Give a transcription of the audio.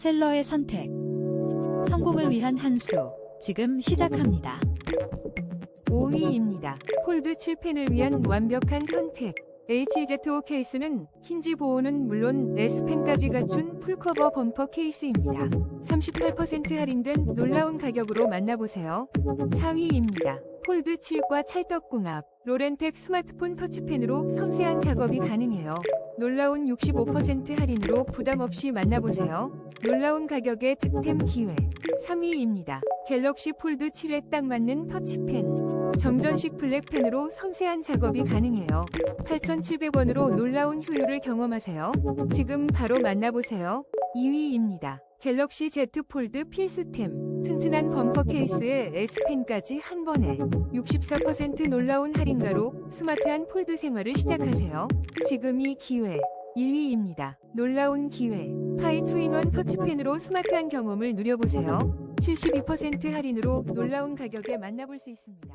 셀러의 선택. 성공을 위한 한 수. 지금 시작합니다. 5위입니다. 폴드 7펜을 위한 완벽한 선택. HZ5 케이스는 힌지 보호는 물론 S펜까지 갖춘 풀커버 범퍼 케이스입니다. 38% 할인된 놀라운 가격으로 만나보세요. 4위입니다. 폴드 7과 찰떡궁합. 로렌텍 스마트폰 터치펜으로 섬세한 작업이 가능해요. 놀라운 65% 할인으로 부담 없이 만나보세요. 놀라운 가격의 득템 기회. 3위입니다. 갤럭시 폴드 7에 딱 맞는 터치펜. 정전식 블랙펜으로 섬세한 작업이 가능해요. 8,700원으로 놀라운 효율을 경험하세요. 지금 바로 만나보세요. 2위입니다. 갤럭시 Z 폴드 필수템. 튼튼한 범퍼 케이스에 S펜까지 한 번에 64% 놀라운 할인가로 스마트한 폴드 생활을 시작하세요. 지금이 기회. 1위입니다. 놀라운 기회. 파이 투인원 터치펜으로 스마트한 경험을 누려보세요. 72% 할인으로 놀라운 가격에 만나볼 수 있습니다.